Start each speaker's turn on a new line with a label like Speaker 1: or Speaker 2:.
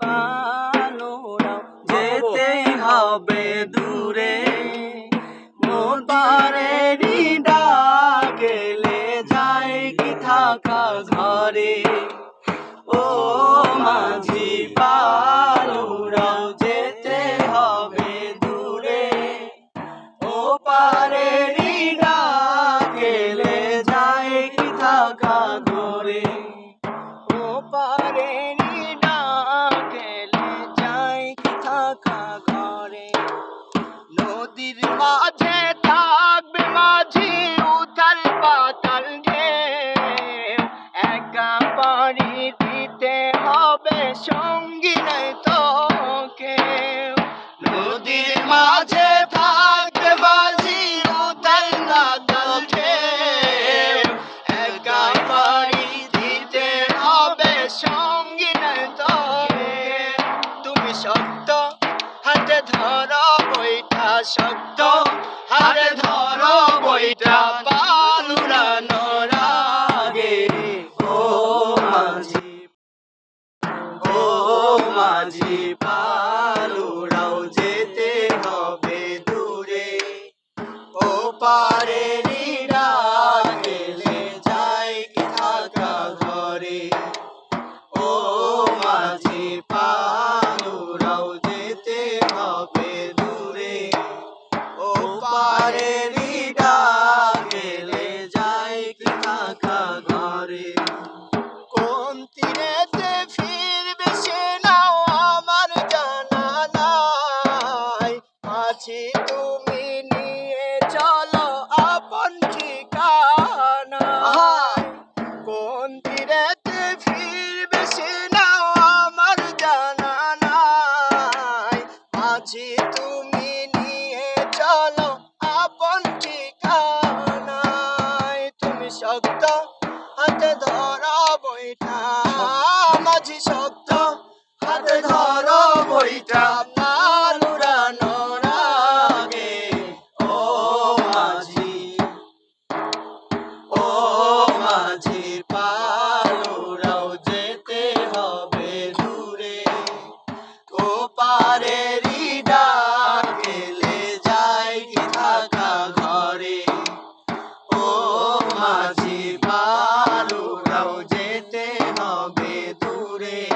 Speaker 1: পালোরাও যেতে
Speaker 2: হবে দূরে।
Speaker 1: মোবারেরই
Speaker 2: ডাকেলে যায় কি থাকা ঘরে ও মাঝি পালোরাও যেতে হবে দূরে।
Speaker 1: ও পারেরই
Speaker 2: ডাকেলে যায়
Speaker 1: কি
Speaker 2: থাকা ঘরে
Speaker 1: ও পারেরই থাকা ঘরে। নদীর মাঝে থাকবে মাঝি উথাল পাতাল ঢেউ। একা পাড়ি দিতে হবে সঙ্গী নাই তো কেউ। নদীর মাঝে থাকবে মাঝি উথাল পাতাল ঢেউ। একা পাড়ি দিতে হবে সঙ্গী নাই তোকে তুমি হাতে ধরো বইটা শক্ত হাতে ধরো বইটা পালুরানোর আগে
Speaker 2: ও মাঝি ও মাঝি, পালুরাও যেতে হবে দূরে।
Speaker 1: ও পারে গেলে কোন তীরেতে ফিরবে সে নাও আমার জানা নাই। আছি তুমি নিয়ে চলো আপন ঠিকানা। কোন তীরেতে ফিরবে সে নাও আমার জানা নাই। আছি তুমি নিয়ে চলো আপন ঠিকানায়। তুমি শক্ত হাতে ধরো বইটা, মাঝি শব্দ, হাতে ধরো বইটা ও
Speaker 2: মাঝি
Speaker 1: ও
Speaker 2: মাঝি
Speaker 1: যেতে হবে পারে
Speaker 2: দূরে